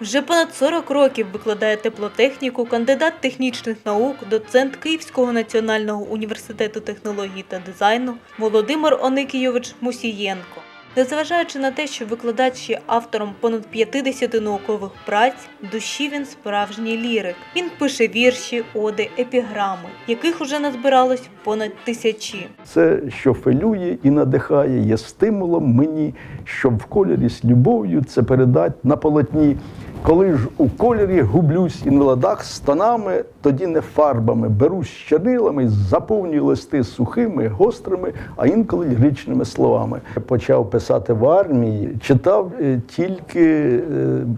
Вже понад 40 років викладає теплотехніку, кандидат технічних наук, доцент Київського національного університету технології та дизайну Володимир Оникійович Мусієнко. Незважаючи на те, що викладач є автором понад 50 наукових праць, душі він справжній лірик. Він пише вірші, оди, епіграми, яких уже назбиралось понад тисячі. Це, що хвилює і надихає, є стимулом мені, щоб в кольорі з любов'ю це передать на полотні. Коли ж у кольорі гублюсь і на ладах станами, тоді не фарбами, берусь чорнилами, заповнюю листи сухими, гострими, а інколи ліричними словами. Почав писати в армії, читав е, тільки е,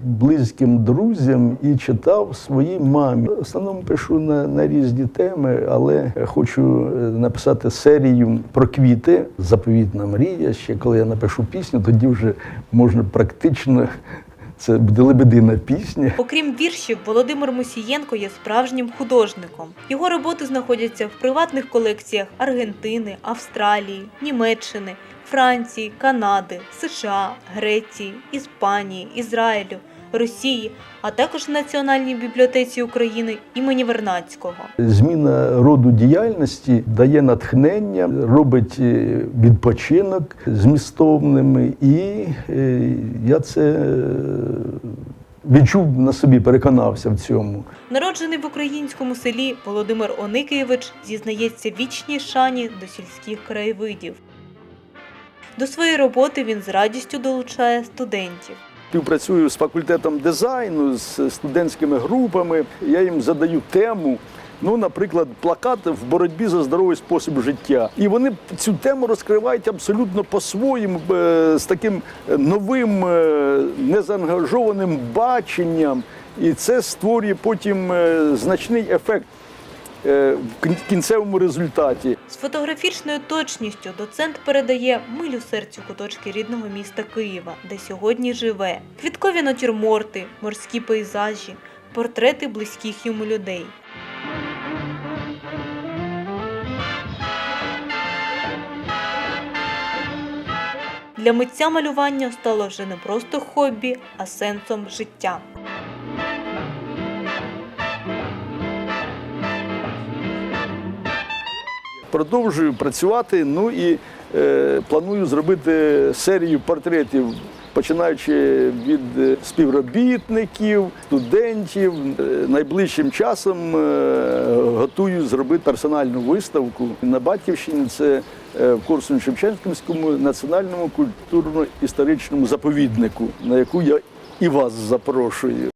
близьким друзям і читав своїй мамі. В основному пишу на, на різні теми, але хочу е, написати серію про квіти. Заповітна мрія. Ще коли я напишу пісню, тоді вже можна практично. Це буде лебедина пісня. Окрім віршів, Володимир Мусієнко є справжнім художником. Його роботи знаходяться в приватних колекціях Аргентини, Австралії, Німеччини, Франції, Канади, США, Греції, Іспанії, Ізраїлю, Росії, а також в Національній бібліотеці України імені Вернадського. Зміна роду діяльності дає натхнення, робить е, відпочинок змістовними, і е, я це е, відчув на собі, переконався в цьому. Народжений в українському селі Володимир Оникійович зізнається вічній шані до сільських краєвидів. До своєї роботи він з радістю долучає студентів. Співпрацюю з факультетом дизайну, з студентськими групами. Я їм задаю тему. Ну, наприклад, плакат в боротьбі за здоровий спосіб життя. І вони цю тему розкривають абсолютно по-своєму, е, з таким новим, е, незаангажованим баченням. І це створює потім е, значний ефект е, в кінцевому результаті. З фотографічною точністю доцент передає милю серцю куточки рідного міста Києва, де сьогодні живе, квіткові натюрморти, морські пейзажі, портрети близьких йому людей. Для митця малювання стало вже не просто хобі, а сенсом життя. Продовжую працювати. Ну і е, планую зробити серію портретів, починаючи від е, співробітників, студентів. Е, найближчим часом е, готую зробити персональну виставку на Батьківщині. Це е, в Корсунь Шевченківському національному культурно-історичному заповіднику, на яку я і вас запрошую.